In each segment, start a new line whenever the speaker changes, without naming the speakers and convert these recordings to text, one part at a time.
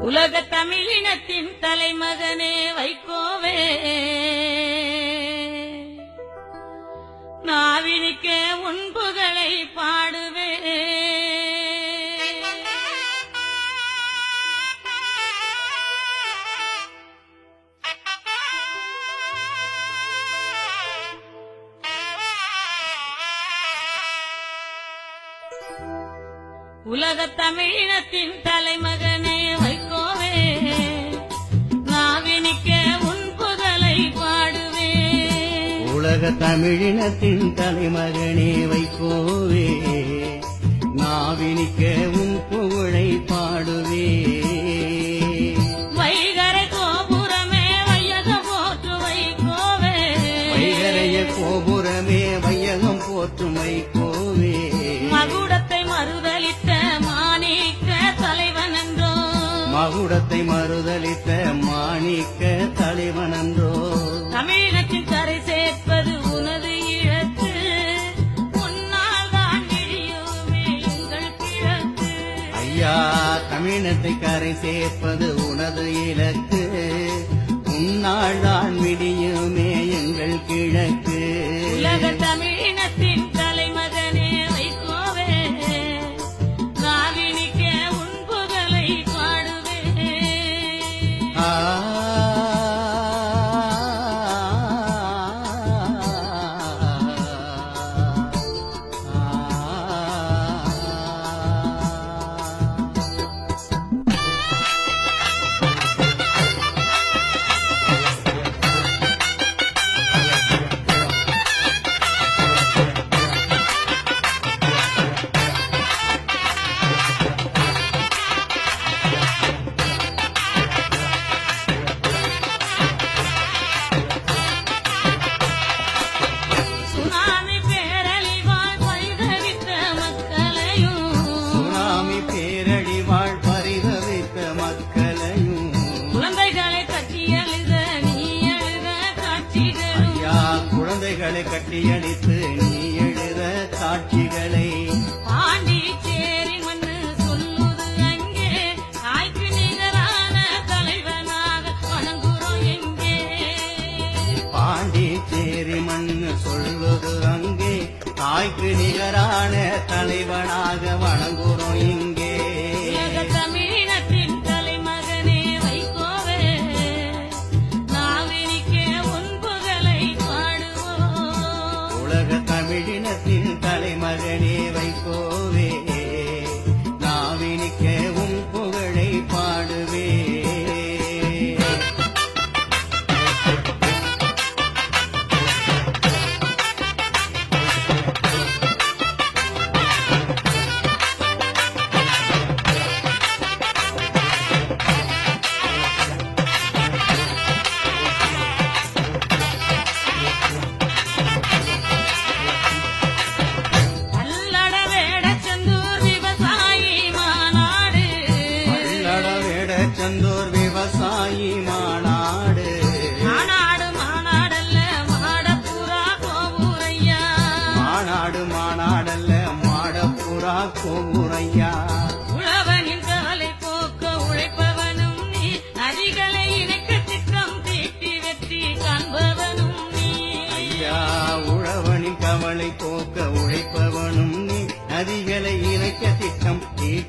உலக தமிழினத்தின் தலைமகனே வைகோவே. நாவினிக்கே உன்பு உலக தமிழினத்தின் தலைமகனே வைகோவே நாவினிக்க உன் புகழை பாடுவே.
உலக தமிழினத்தின் தலைமகனே
மகுடத்தை மறுதலித்த மாணிக்க
தலைவனன்றோ?
தமிழினத்தின் கரை சேர்ப்பது உனது இழக்கு
ஐயா தமிழினத்தை கரை சேர்ப்பது உனது இலக்கு. உன்னாள் தான் விடியுமே
குழந்தைகளை
கட்டியடித்து நீ எழுத காட்சிகளை.
பாண்டிச்சேரி மண்ணு சொல்லுது அங்கே. தாய்க்கு நிகரான தலைவனாக வணங்குறோம் எங்கே.
பாண்டிச்சேரி மண்ணு சொல்வது அங்கே. தாய்க்கு நிகரான தலைவனாக வணங்குறோம்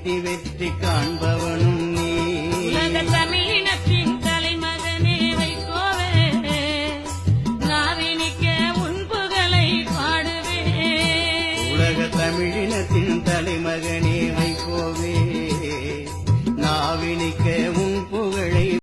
எட்டி வெற்றி காண்பவனும்
நீ. தமிழினத்தின் தலைமகனே வைகோவே நாவினிக்க உன் புகழை பாடுவே.
உலக தமிழினத்தின் தலைமகனே வைகோவே நாவினிக்க உன் புகழை